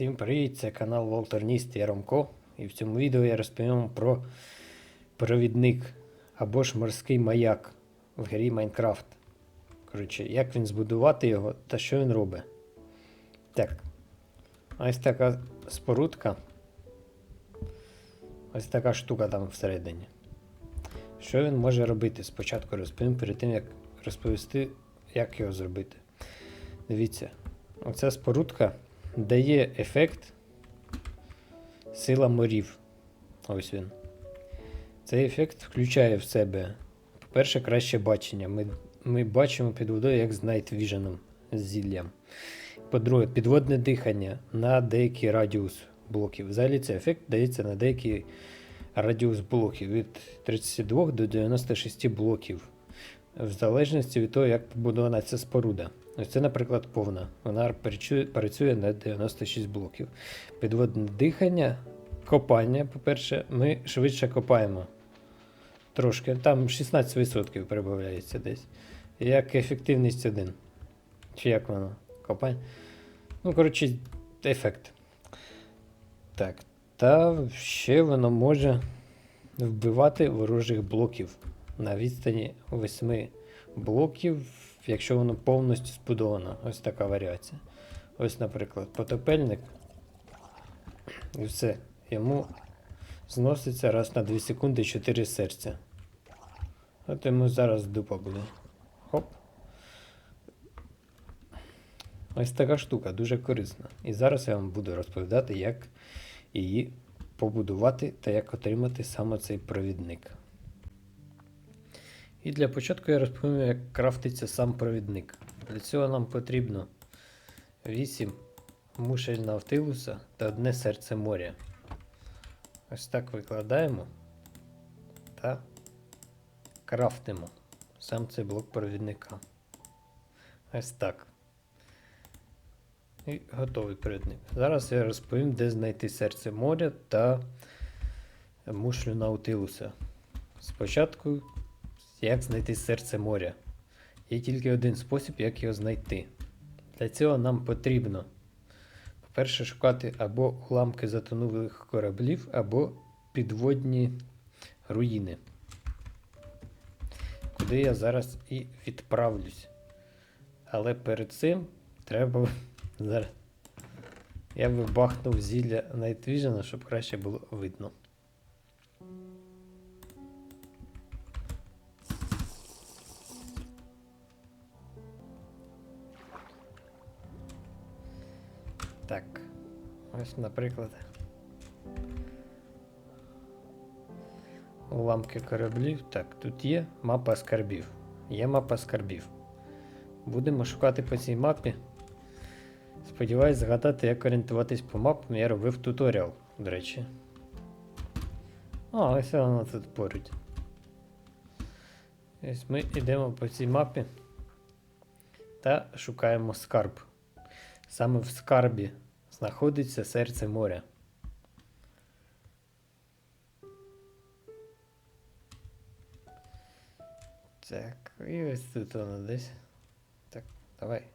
Всім привіт, це канал Волтер Ніст, я Ромко. І в цьому відео я розповім про провідник або ж морський маяк в грі Майнкрафт. Коротше, як він збудувати його та що він робить. Так. Ось така спорудка. Ось така штука там всередині. Що він може робити? Спочатку розповім перед тим, як розповісти, як його зробити. Дивіться, оця спорудка дає ефект сила морів. Ось він. Цей ефект включає в себе, по-перше, краще бачення. Ми, ми бачимо під водою, як з Night Vision з зіллям. По-друге, підводне дихання на деякий радіус блоків. Взагалі цей ефект дається на деякий радіус блоків від 32 до 96 блоків. В залежності від того, як побудована ця споруда. Ось це, наприклад, повна. Вона працює, на 96 блоків. Підводне дихання, копання, по-перше, ми швидше копаємо. Трошки. Там 16% прибавляється десь. Як ефективність 1. Чи як воно? Копання? Ну, коротше, ефект. Так. Та ще воно може вбивати ворожих блоків на відстані 8 блоків, якщо воно повністю збудовано. Ось така варіація. Ось, наприклад, потопельник. І все. Йому зноситься раз на 2 секунди 4 серця. От йому зараз дупа буде. Хоп. Ось така штука, дуже корисна. І зараз я вам буду розповідати, як її побудувати та як отримати саме цей провідник. І для початку я розповім, як крафтиться сам провідник. Для цього нам потрібно 8 мушель Навтилуса та одне серце моря. Ось так викладаємо та крафтимо сам цей блок провідника. Ось так. І готовий провідник. Зараз я розповім, де знайти серце моря та мушлю Наутилуса. Спочатку як знайти серце моря? Є тільки один спосіб, як його знайти. Для цього нам потрібно, по-перше, шукати або уламки затонулих кораблів, або підводні руїни. Куди я зараз і відправлюсь. Але перед цим треба. Я би бахнув зілля Vision, щоб краще було видно. Ось, наприклад. Уламки кораблів. Так, тут є мапа скарбів. Є мапа скарбів. Будемо шукати по цій мапі. Сподіваюсь згадати, як орієнтуватись по мапам. Я робив туторіал, до речі. А, ось воно тут поруч. Ось ми йдемо по цій мапі та шукаємо скарб. Саме в скарбі знаходиться серце моря. Так, і ось тут воно десь. Так, давай.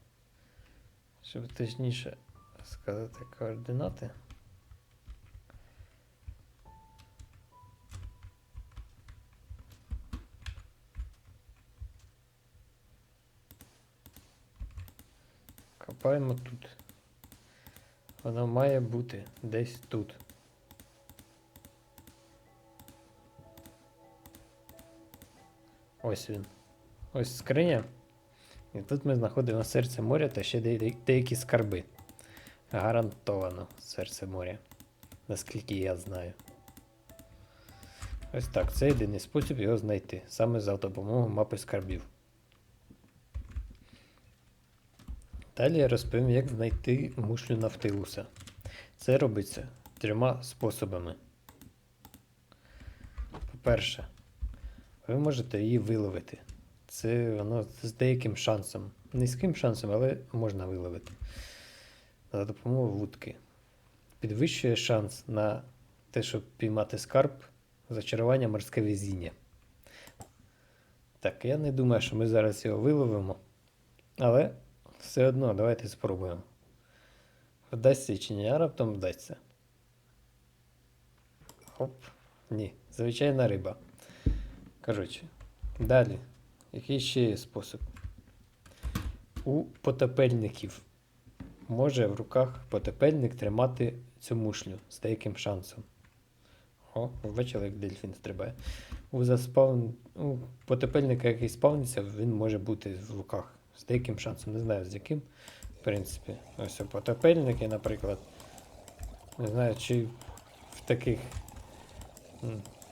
Щоб точніше сказати координати. Копаємо тут. Воно має бути десь тут. Ось він. Ось скриня. І тут ми знаходимо серце моря та ще деякі скарби. Гарантовано серце моря. Наскільки я знаю. Ось так. Це єдиний спосіб його знайти. Саме за допомогою мапи скарбів. Далі я розповім, як знайти мушлю Нафтилуса. Це робиться трьома способами. По-перше, ви можете її виловити. Це воно з деяким шансом. Низьким шансом, але можна виловити. За допомогою вудки. Підвищує шанс на те, щоб піймати скарб, зачарування морське везіння. Так, я не думаю, що ми зараз його виловимо. Але все одно, давайте спробуємо. вдасться чи ні, а раптом вдасться. Хоп. Ні, звичайна риба. Коротше, далі. Який ще є спосіб? У потопельників може в руках потопельник тримати цю мушлю з деяким шансом. О, бачили, як дельфін стрибає. У, заспавн... у потопельника, який спавниться, він може бути в руках з деяким шансом. Не знаю з яким. В принципі, ось потопельники, наприклад. Не знаю, чи в таких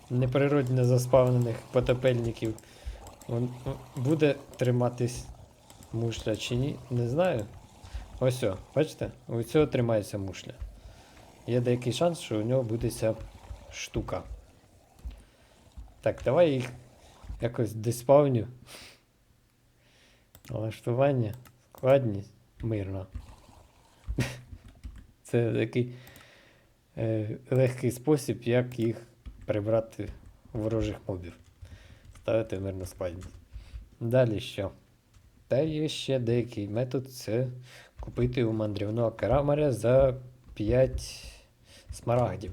неприродно заспавнених потопельників буде триматись мушля чи ні, не знаю. Ось, о, бачите, у цього тримається мушля. Є деякий шанс, що у нього буде ця штука. Так, давай їх якось диспавню. Налаштування, складність, мирно. Це такий е, легкий спосіб, як їх прибрати ворожих мобів. Ставити мирну складність. Далі що? Та є ще деякий метод це купити у мандрівного керамаря за 5 смарагдів.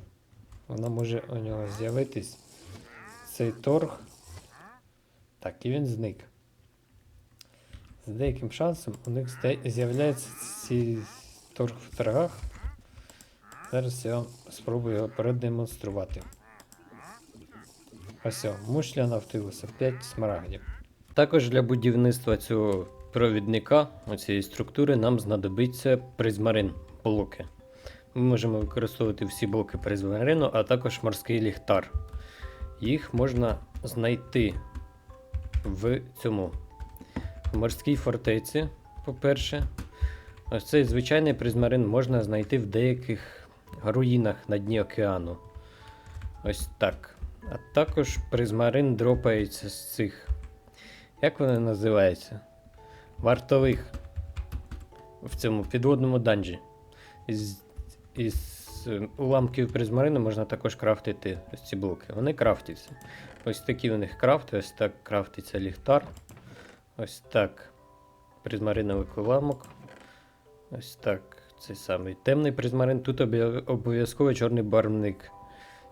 Воно може у нього з'явитись цей торг. Так, і він зник. З деяким шансом у них з'являється цей торг в торгах. Зараз я спробую його продемонструвати. Ось, о, мушля Навтилуса 5 смарагдів. Також для будівництва цього провідника, цієї структури, нам знадобиться призмарин блоки. Ми можемо використовувати всі блоки призмарину, а також морський ліхтар. Їх можна знайти в цьому морській фортеці, по-перше. Ось цей звичайний призмарин можна знайти в деяких руїнах на дні океану. Ось так. А також призмарин дропається з цих. Як вони називаються? Вартових в цьому підводному данжі. Із, із е, уламків призмарину можна також крафтити ось ці блоки. Вони крафтяться. Ось такі у них крафти, ось так крафтиться ліхтар. Ось так. Призмариновий уламок. Ось так. Цей самий темний призмарин. Тут обов'язково чорний барвник.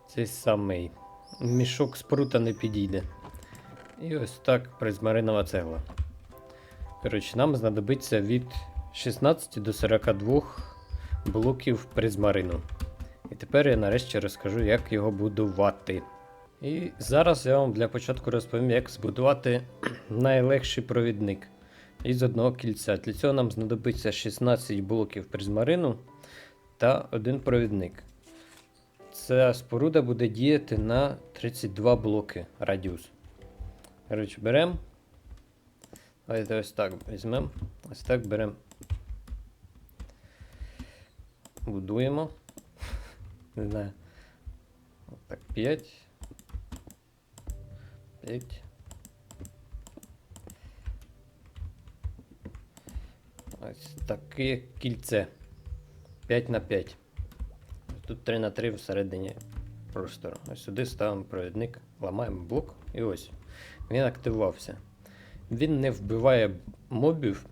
Цей самий. Мішок спрута не підійде. І ось так призмаринова цегла. Коротше, нам знадобиться від 16 до 42 блоків призмарину. І тепер я нарешті розкажу, як його будувати. І зараз я вам для початку розповім, як збудувати найлегший провідник із одного кільця. Для цього нам знадобиться 16 блоків призмарину та один провідник. Ця споруда буде діяти на 32 блоки радіус. Коротше, беремо. Давайте ось так візьмемо. Ось так беремо. Будуємо. Не знаю. Так, 5. 5. Ось таке кільце. 5 на 5. Тут 3 на 3 всередині простору. Ось сюди ставимо провідник, ламаємо блок і ось. Він активувався. Він не вбиває мобів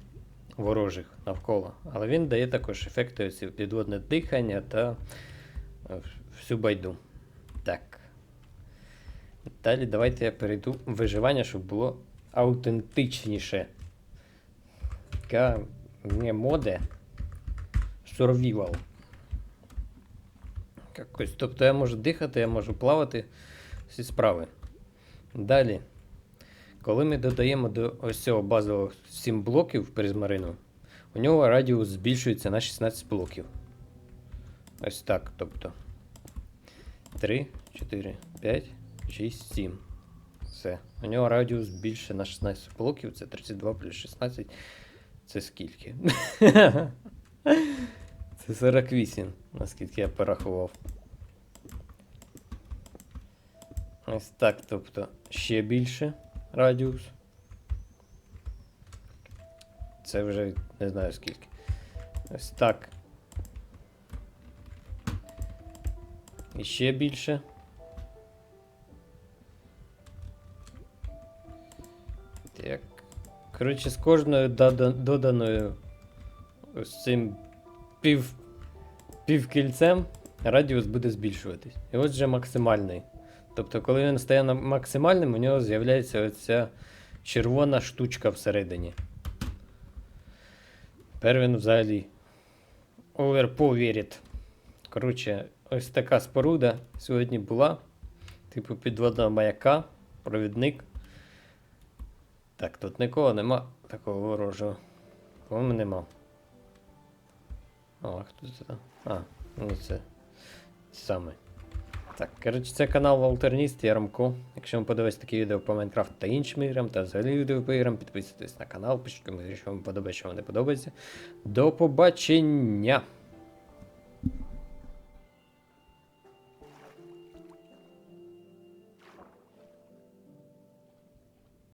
ворожих навколо, але він дає також ефекти підводне дихання та е, всю байду. Далі давайте я перейду в виживання, щоб було аутентичніше. Така не моде. Survival. Якось. Тобто я можу дихати, я можу плавати всі справи. Далі. Коли ми додаємо до ось цього базового 7 блоків призмарину, у нього радіус збільшується на 16 блоків. Ось так. Тобто 3, 4, 5, 6, 7. Все. У нього радіус більше на 16 блоків. Це 32 плюс 16. Це скільки? Це 48, наскільки я порахував. Ось так, тобто ще більше радіус. Це вже не знаю скільки. Ось так. І ще більше. Так. Коротше, з кожною доданою ось цим пів півкільцем, радіус буде збільшуватись. І ось вже максимальний. Тобто, коли він стає максимальним, у нього з'являється оця червона штучка всередині. Тепер він взагалі оверповірить. Коротше, ось така споруда сьогодні була. Типу підводного маяка, провідник. Так, тут нікого нема такого ворожого. По-моєму, нема. А хто це? А, ну це саме. Так, коротше, це канал Волтерніст, я Ромко. Якщо вам подобається такі відео по Майнкрафту та іншим іграм, та взагалі відео по іграм, підписуйтесь на канал, пишіть коментарі, що вам подобається, що вам не подобається. До побачення!